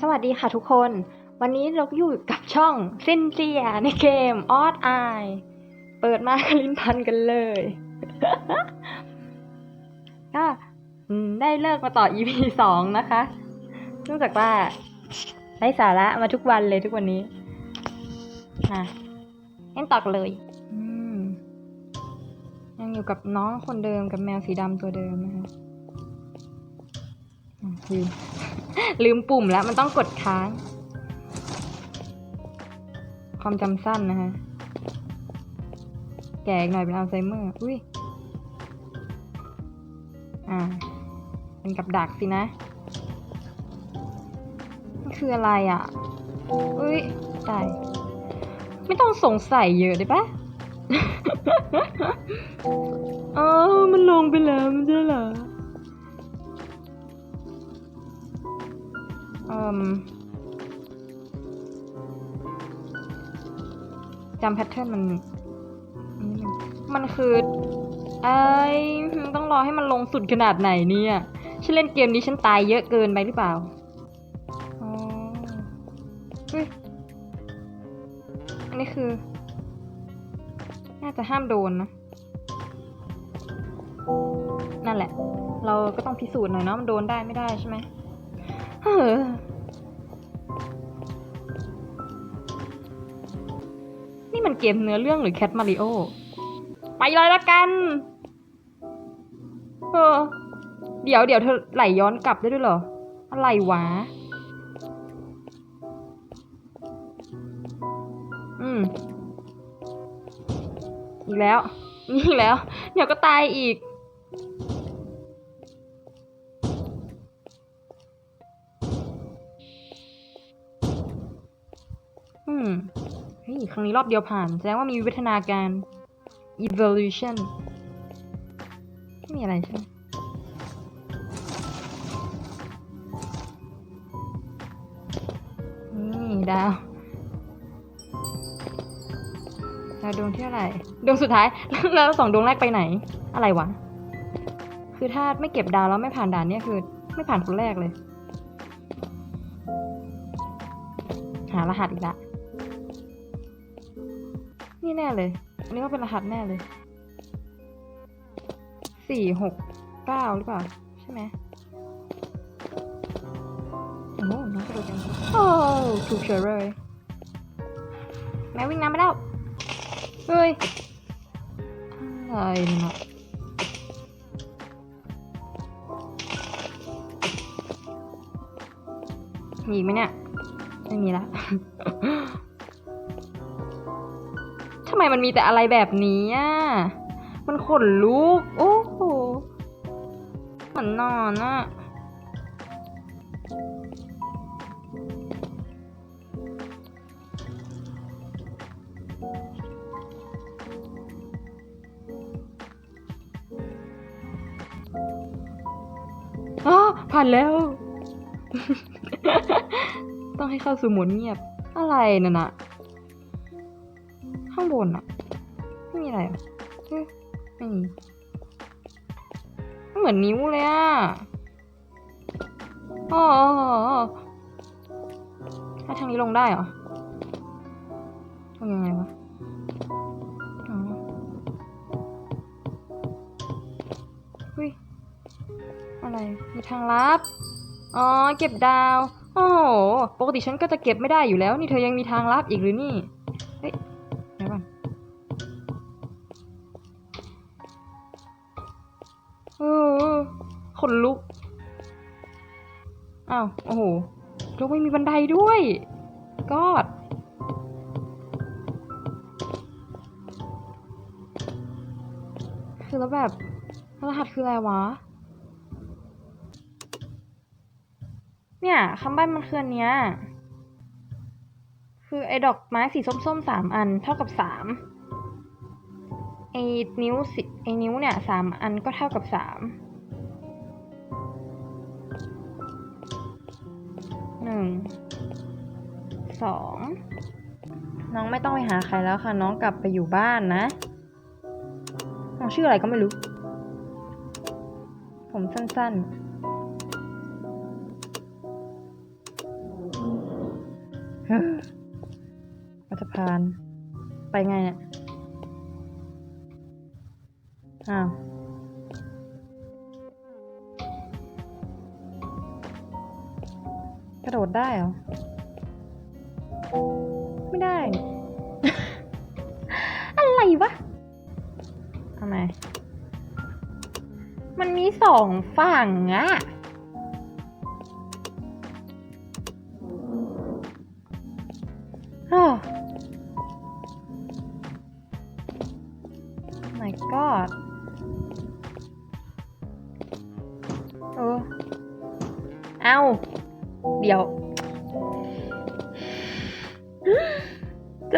สวัสดีค่ะทุกคน วันนี้เราอยู่กับช่องซินเซียในเกมออ d ไอเปิดมาก็ลิ้นพันกันเลยก็อืมได้เลิกมาต่อ EP สองนะคะเนื่องจากว่าได้สาระมาทุกวันเลยทุกวันนี้นะงั้นต่อกันเลยอืมยังอยู่กับน้องคนเดิมกับแมวสีดำตัวเดิมนะคะอะลืม ลืมปุ่มแล้ว มันต้องกดค้าง ความจำสั้นนะคะ แก่อีกหน่อยเป็นอัลไซเมอร์ อุ้ย อ่า เป็นกับดักสินะมันคืออะไรอะ อุ้ย ตาย ไม่ต้องสงสัยเยอะได้ปะเออมันลงไปแล้วไม่ใช่เหรอ จำแพทเทิร์นมัน มันคือไอ้ต้องรอให้มันลงสุดขนาดไหนเนี่ย ฉันเล่นเกมนี้ฉันตายเยอะเกินไปหรือเปล่าอ๋อเฮ้ยอันนี้คือ น่าจะห้ามโดนนะ นั่นแหละ เราก็ต้องพิสูจน์หน่อยเนาะมันโดนได้ไม่ได้ใช่ไหมเออ เกมเนื้อเรื่องหรือแคทมาริโอไปเลยละกัน เออ เดี๋ยวเดี๋ยวเธอไหลย้อนกลับได้ด้วยเหรอ อะไรวะ อืม อีกแล้ว นี่แล้ว เดี๋ยวก็ตายอีก อืม ฮ้ยครั้งนี้รอบเดียวผ่าน แสดงว่ามีวิวัฒนาการ evolution ไม่มีอะไรใช่ไหมนี่ดาวดาวดวงที่เท่าไรดวงสุดท้าย แล้วสองดวงแรกไปไหน อะไรวะ คือถ้าไม่เก็บดาวแล้วไม่ผ่านด่านเนี่ยคือ ไม่ผ่านคนแรกเลย หารหัสอีกละ นี่แน่เลย อันนี้ว่าเป็นรหัสแน่เลย สี่หกเก้าหรือเปล่า ใช่ไหมโอ้โหน้องกระโดดยังโอ้ถูกเฉยเลยแม่วิ่งน้ำไปแล้ว เฮ้ยอะไรเนี่ยมีอีกไหมเนี่ย ไม่มีละทำ ไมมันมีแต่อะไรแบบนี้อะ มันขนลุก โอ้โหเหมือนนอนอะอ๋อผ่านแล้ว ต้องให้เข้าสู่โหมดเงียบ อะไรนั่นะ ข้างบนอะไม่มีอะไรเหรอไม่มีเหมือนนิ้วเลยอะอ๋อถ้าทางนี้ลงได้เหรอทำยังไงวะอ๋อเฮ้ย อะไร มีทางลับ อ๋อ เก็บดาว โอ้โห ปกติฉันก็จะเก็บไม่ได้อยู่แล้ว นี่เธอยังมีทางลับอีกหรือนี่ เฮ้ย เออขนลุก อ้าว โอ้โหเราไม่มีบันไดด้วย กอด คือแล้วแบบ รหัสคืออะไรวะ เนี่ยคำใบ้มันคืออันเนี้ย คือไอ้ดอกไม้สีส้มๆสามอันเท่ากับสาม ไอ้นิ้วสิไอ้นิ้วเนี่ยสามอันก็เท่ากับสามหนึ่งสองน้องไม่ต้องไปหาใครแล้วค่ะ น้องกลับไปอยู่บ้านนะน้องชื่ออะไรก็ไม่รู้ ผมสั้นๆเฮ้อก็จะผ่าน ไปไงเนี่ย อ้าวกระโดดได้เหรอ ไม่ได้ อะไรวะทำไมมันมีสองฝั่งอะ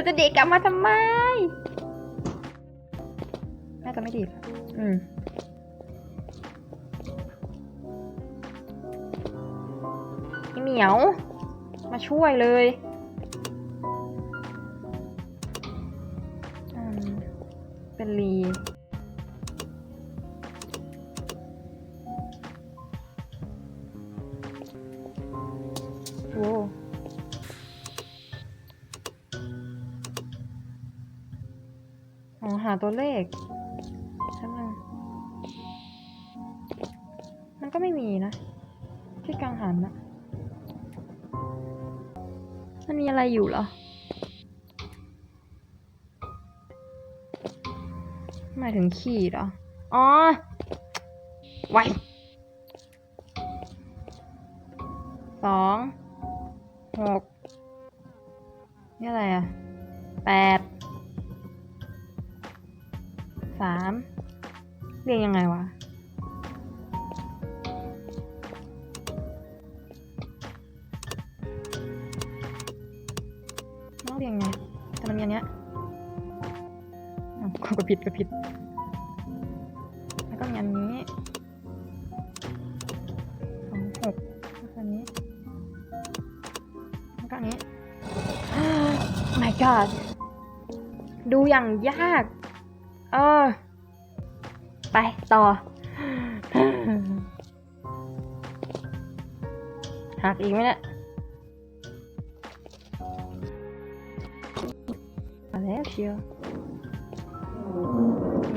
อจะเด็กกลับมาทำไมน่าจะไม่ดีอืมพี่เหมียว มาช่วยเลยอืมเป็นลี ตัวเลขชั้นหนึ่งมันก็ไม่มีนะ ที่กังหันนะมันมีอะไรอยู่เหรอหมายถึงขีดเหรอ อ๋อ ไวสองหกนี่อะไรอะแปด สามเรียงยังไงวะต้องเรียงไงแต่มันมีอันเนี้ยอ้าวก็ผิดก็ผิด แล้วก็มีอันนี้สองหกแล้วก็อันนี้ แล้วก็อันนี้ my god ดูอย่างยาก เออ ไปต่อ หักอีกไหมเนี่ยมาแล้วเชียว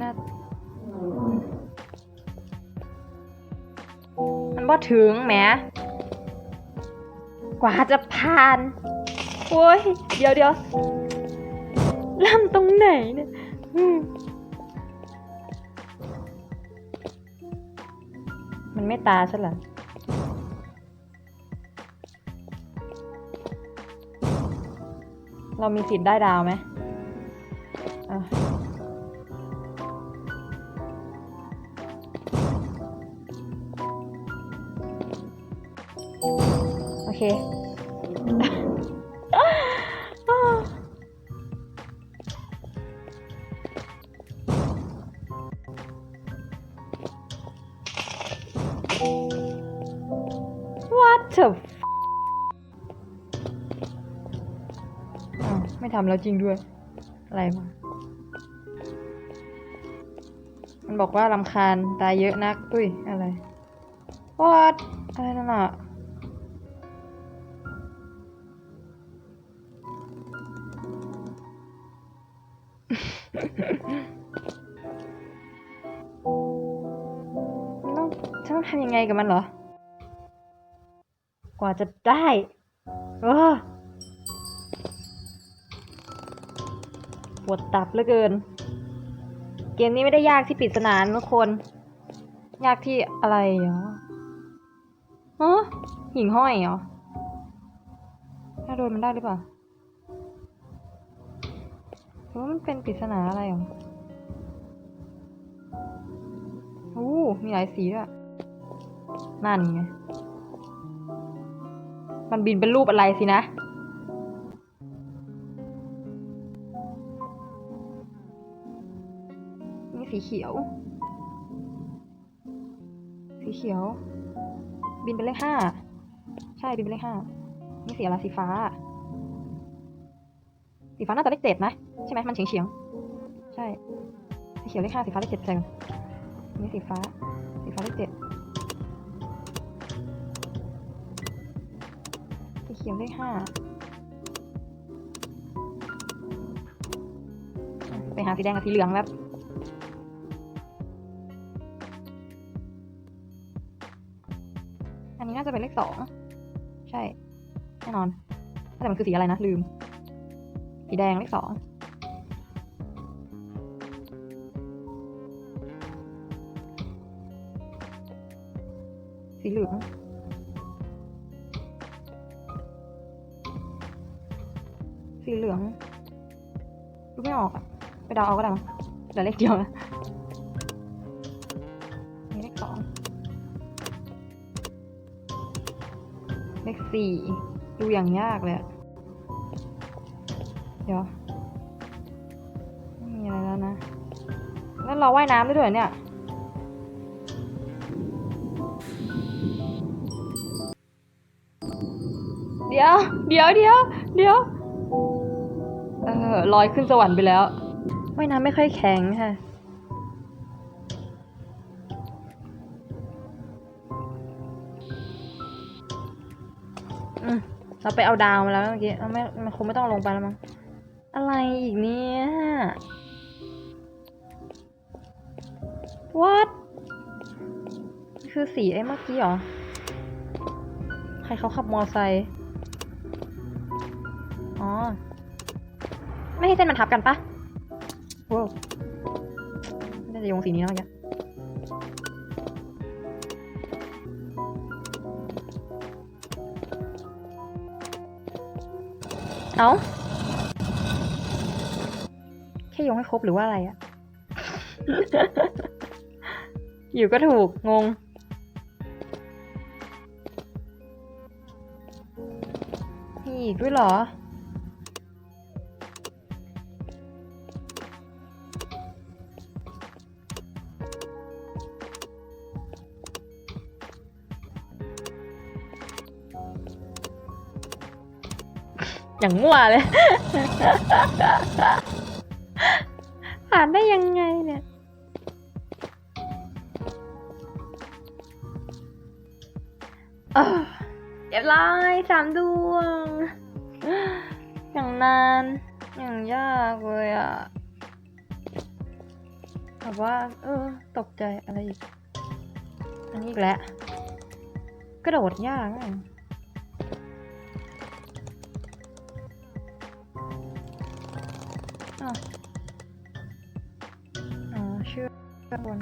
น่ามันบ่ถึงแหม กว่าจะผ่าน โอ้ย เดี๋ยวเดี๋ยวลำตรงไหนเนี่ย มมันไม่ตาฉันเหรอเรามีสิทธิ์ได้ดาวไหม What the f อ้าวไม่ทำแล้วจริงด้วย อะไรวะมันบอกว่าลำคาญตายเยอะนักอุ้ย อะไร What อะไรนั่นอะต้องฉันต้องทำยังไงกับมันเหรอ ว่าจะได้เออปวดตับเหลือเกิน เกมนี้ไม่ได้ยากที่ปริศนานะทุกคน ยากที่อะไรเหรอฮะหิ่งห้อยเหรอถ้าโดนมันได้หรือเปล่าหรือว่ามันเป็นปริศนาอะไรเหรอโอ้มีหลายสีด้วยนั่นไง มันบินเป็นรูปอะไรสินะ นี่สีเขียว สีเขียว บินเป็นเลขห้า ใช่บินเป็นเลขห้า นี่สีอะไรสีฟ้า สีฟ้าน่าจะเลขเจ็ดนะ ใช่ไหมมันเฉียงเฉียง ใช่ สีเขียวเลขห้าสีฟ้าเลขเจ็ดแซงนี่สีฟ้า สีฟ้าเลขเจ็ด ขียนเลขห้าไปหาสีแดงกับสีเหลืองแล้วอันนี้น่าจะเป็นเลขสองใช่ แน่นอน แต่มันคือสีอะไรนะ ลืม สีแดงเลขสองสีเหลือง สีเหลืองดูไม่ออกอะไปเดาเอาก็ได้มั้งเหลือเลขเดียวนะนี่เลขสองเลขสี่ดูอย่างยากเลยเดี๋ยวไม่มีอะไรแล้วนะ แล้วเราว่ายน้ำได้ด้วยเหรอเนี่ยเดี๋ยว เดี๋ยว เดี๋ยว เดี๋ยว เออลอยขึ้นสวรรค์ไปแล้วว่ายน้ำไม่ค่อยแข็งค่ะ อืมเราไปเอาดาวมาแล้วเมื่อกี้เอาไม่มันคงไม่ต้องลงไปแล้วมั้ง อะไรอีกเนี่ย what คือสีไอ้เมื่อกี้เหรอ ใครเขาขับมอไซค์ อ๋อ ไม่ให้เส้นมันทับกันปะว้าวน่าจะโยงสีนี้แล้วเมื่อกี้เอาแค่โยงให้ครบหรือว่าอะไรอะ อยู่ก็ถูก งงมีอีกด้วยเหรอ อย่างมั่วเลย ผ่านได้ยังไงเนี่ยเออเรียบร้อยสามดวง อย่างนาน อย่างยากเลยอะแบบว่า เออ ตกใจอะไรอีก อันนี้อีกแล้ว กระโดดยากอะ อ้าวอ๋อชื่อข้างบน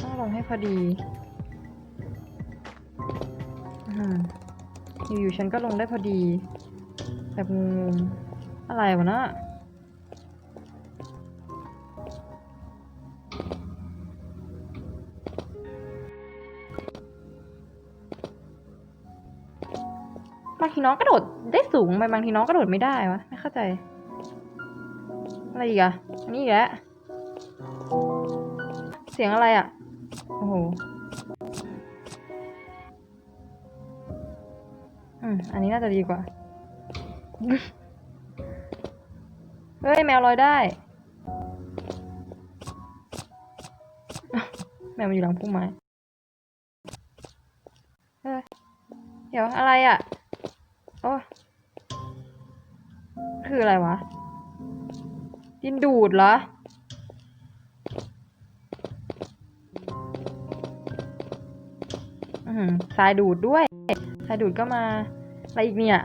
ต้องลงให้พอดีอืมอยู่ๆฉันก็ลงได้พอดี แบบงงอะไรวะนะ ทีน้องกระโดดได้สูงไปบางทีน้องกระโดดไม่ได้วะไม่เข้าใจ อะไรอีกอะอันนี้อีกแล้วเสียงอะไรอะ่ะโอ้โหอืมอันนี้น่าจะดีกว่า เฮ้ยแมวลอยได้ แมวมันอยู่หลังพุ่มไม้เฮ้ยเดี๋ยวอะไรอะ่ะ โอ้คืออะไรวะ ดินดูดเหรอ อือสายดูดด้วย สายดูดก็มา อะไรอีกเนี่ย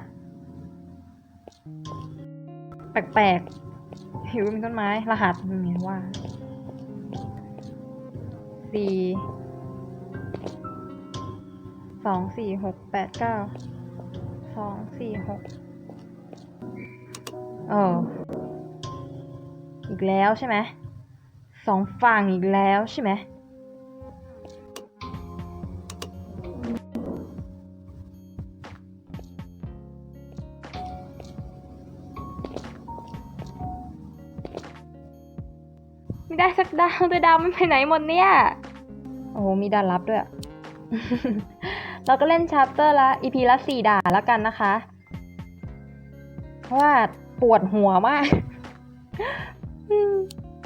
แปลกๆหิวมีต้นไม้ รหัสมันมีว่าสี่สองสี่หกแปดเก้า สองสี่หกเอออีกแล้วใช่ไหมสองฝั่งอีกแล้วใช่ไหมไม่ได้สักดาวแต่ดาวมันไปไหนหมดเนี่ย โอ้มีดานลับด้วยอะ เราก็เล่นชาร์เตอร์ละ EP ละสี่ด่านแล้วกันนะคะ เพราะว่าปวดหัวมากอืม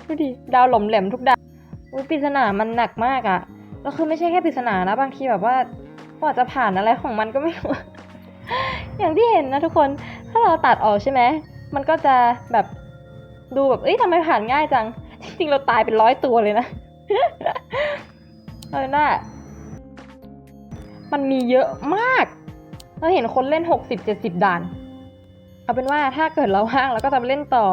ดูดิดาวหล่มแหลมทุกดาวอุ๊ยปริศนามันหนักมากอะแล้วคือไม่ใช่แค่ปริศนานะบางทีแบบว่ากว่าจะผ่านอะไรของมันก็ไม่รู้ อย่างที่เห็นนะทุกคน ถ้าเราตัดออกใช่ไหม มันก็จะแบบดูแบบ เอ้ยทำไมผ่านง่ายจัง จริงๆเราตายเป็นร้อยตัวเลยนะ เออน่า มันมีเยอะมาก เราเห็นคนเล่นหกสิบเจ็ดสิบด่าน เอาเป็นว่าถ้าเกิดเราว่างเราก็จะไปเล่นต่อ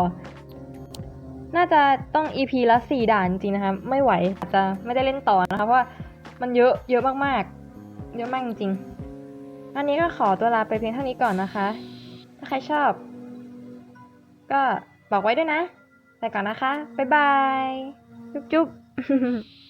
น่าจะต้อง EP ละสี่ด่านจริงนะคะ ไม่ไหวอาจจะไม่ได้เล่นต่อนะคะ เพราะว่ามันเยอะเยอะมากๆ เยอะมากจริงอันนี้ก็ขอตัวลาไปเพียงเท่านี้ก่อนนะคะ ถ้าใครชอบ ก็บอกไว้ด้วยนะ ไปก่อนนะคะ บ๊ายบาย จุ๊บๆ